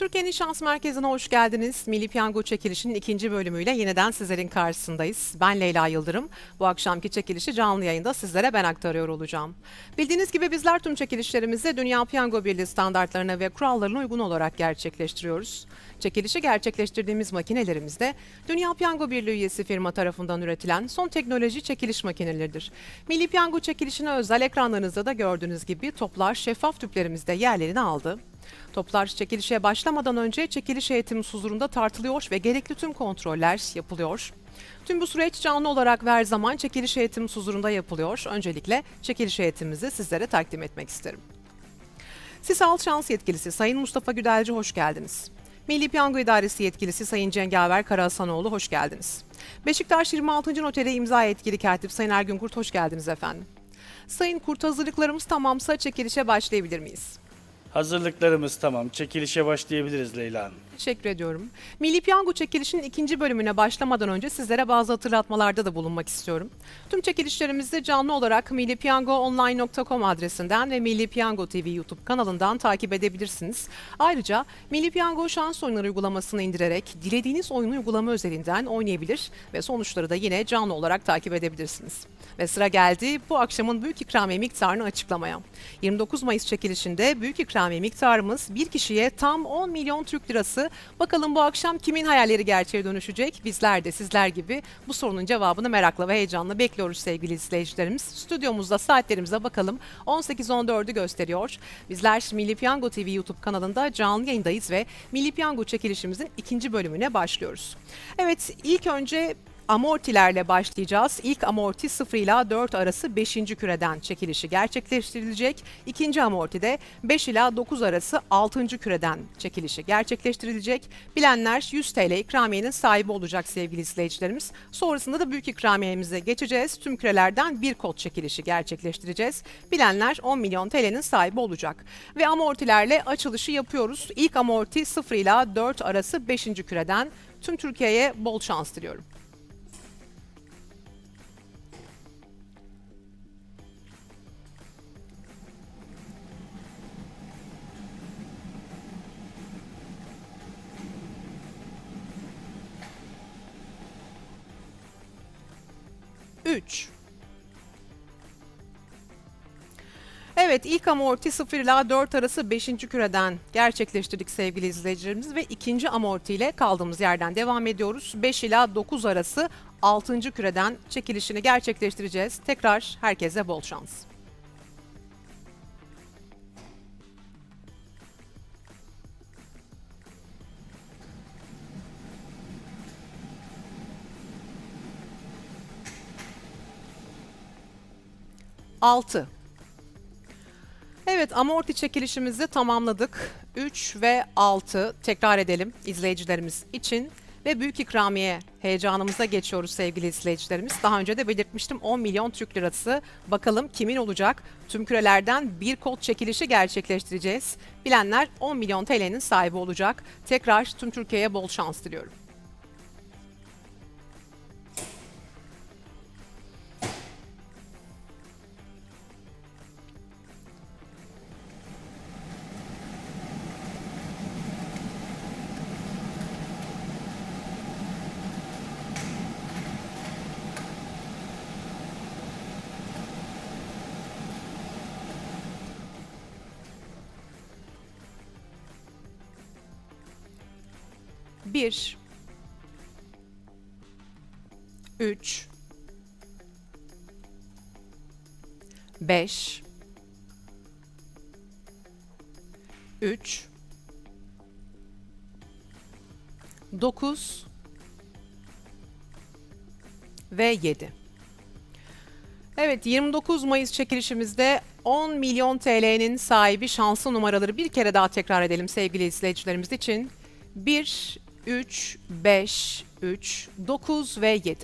Türkiye'nin Şans Merkezi'ne hoş geldiniz. Milli Piyango çekilişinin ikinci bölümüyle yeniden sizlerin karşısındayız. Ben Leyla Yıldırım. Bu akşamki çekilişi canlı yayında sizlere ben aktarıyor olacağım. Bildiğiniz gibi bizler tüm çekilişlerimizi Dünya Piyango Birliği standartlarına ve kurallarına uygun olarak gerçekleştiriyoruz. Çekilişi gerçekleştirdiğimiz makinelerimizde Dünya Piyango Birliği üyesi firma tarafından üretilen son teknoloji çekiliş makineleridir. Milli Piyango çekilişine özel ekranlarınızda da gördüğünüz gibi toplar şeffaf tüplerimizde yerlerini aldı. Toplar çekilişe başlamadan önce çekiliş heyetimiz huzurunda tartılıyor ve gerekli tüm kontroller yapılıyor. Tüm bu süreç canlı olarak ve her zaman çekiliş heyetimiz huzurunda yapılıyor. Öncelikle çekiliş heyetimizi sizlere takdim etmek isterim. Sisal Şans Yetkilisi Sayın Mustafa Güdelci hoş geldiniz. Milli Piyango İdaresi Yetkilisi Sayın Cengaver Karahasanoğlu hoş geldiniz. Beşiktaş 26. Noteri imza yetkili katip Sayın Ergün Kurt hoş geldiniz efendim. Sayın Kurt hazırlıklarımız tamamsa çekilişe başlayabilir miyiz? Hazırlıklarımız tamam. Çekilişe başlayabiliriz Leyla Hanım. Teşekkür ediyorum. Milli Piyango çekilişinin ikinci bölümüne başlamadan önce sizlere bazı hatırlatmalarda da bulunmak istiyorum. Tüm çekilişlerimizi canlı olarak millipiyangoonline.com adresinden ve Milli Piyango TV YouTube kanalından takip edebilirsiniz. Ayrıca Milli Piyango şans oyunları uygulamasını indirerek dilediğiniz oyunu uygulama özelinden oynayabilir ve sonuçları da yine canlı olarak takip edebilirsiniz. Ve sıra geldi bu akşamın büyük ikramiye miktarını açıklamaya. 29 Mayıs çekilişinde büyük ikramiye miktarımız bir kişiye tam 10 milyon Türk lirası. Bakalım bu akşam kimin hayalleri gerçeğe dönüşecek? Bizler de sizler gibi bu sorunun cevabını merakla ve heyecanla bekliyoruz sevgili izleyicilerimiz. Stüdyomuzda saatlerimize bakalım. 18.14'ü gösteriyor. Bizler Milli Piyango TV YouTube kanalında canlı yayındayız ve Milli Piyango çekilişimizin ikinci bölümüne başlıyoruz. Evet ilk önce amortilerle başlayacağız. İlk amorti 0 ila 4 arası 5. küreden çekilişi gerçekleştirilecek. İkinci amorti de 5 ila 9 arası 6. küreden çekilişi gerçekleştirilecek. Bilenler 100 TL ikramiyenin sahibi olacak sevgili izleyicilerimiz. Sonrasında da büyük ikramiyemize geçeceğiz. Tüm kürelerden bir kod çekilişi gerçekleştireceğiz. Bilenler 10 milyon TL'nin sahibi olacak. Ve amortilerle açılışı yapıyoruz. İlk amorti 0 ila 4 arası 5. küreden tüm Türkiye'ye bol şans diliyorum. Üç. Evet ilk amorti 0 ila 4 arası 5. küreden gerçekleştirdik sevgili izleyicilerimiz ve ikinci amorti ile kaldığımız yerden devam ediyoruz. 5 ila 9 arası 6. küreden çekilişini gerçekleştireceğiz. Tekrar herkese bol şans. Altı. Evet amorti çekilişimizi tamamladık. 3 ve 6 tekrar edelim izleyicilerimiz için. Ve büyük ikramiye heyecanımıza geçiyoruz sevgili izleyicilerimiz. Daha önce de belirtmiştim 10 milyon Türk lirası. Bakalım kimin olacak? Tüm kürelerden bir kod çekilişi gerçekleştireceğiz. Bilenler 10 milyon TL'nin sahibi olacak. Tekrar tüm Türkiye'ye bol şans diliyorum. Bir, üç, beş, üç, dokuz. Ve yedi. Evet 29 Mayıs çekilişimizde 10 milyon TL'nin sahibi şanslı numaraları bir kere daha tekrar edelim sevgili izleyicilerimiz için. 1, 3, 5, 3, 9 ve 7.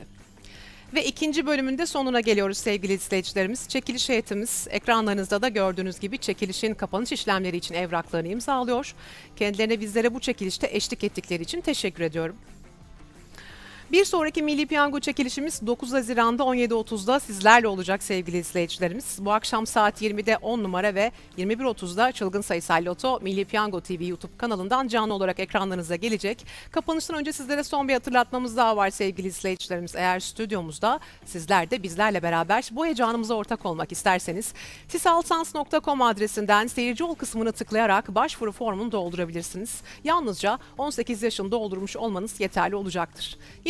Ve ikinci bölümünde sonuna geliyoruz sevgili izleyicilerimiz. Çekiliş heyetimiz ekranlarınızda da gördüğünüz gibi çekilişin kapanış işlemleri için evraklarını imzalıyor. Kendilerine bizlere bu çekilişte eşlik ettikleri için teşekkür ediyorum. Bir sonraki Milli Piyango çekilişimiz 9 Haziran'da 17.30'da sizlerle olacak sevgili izleyicilerimiz. Bu akşam saat 20'de 10 numara ve 21.30'da Çılgın Sayısal Loto Milli Piyango TV YouTube kanalından canlı olarak ekranlarınıza gelecek. Kapanıştan önce sizlere son bir hatırlatmamız daha var sevgili izleyicilerimiz. Eğer stüdyomuzda sizler de bizlerle beraber bu heyecanımıza ortak olmak isterseniz sisalsans.com adresinden seyirci ol kısmını tıklayarak başvuru formunu doldurabilirsiniz. Yalnızca 18 yaşını doldurmuş olmanız yeterli olacaktır.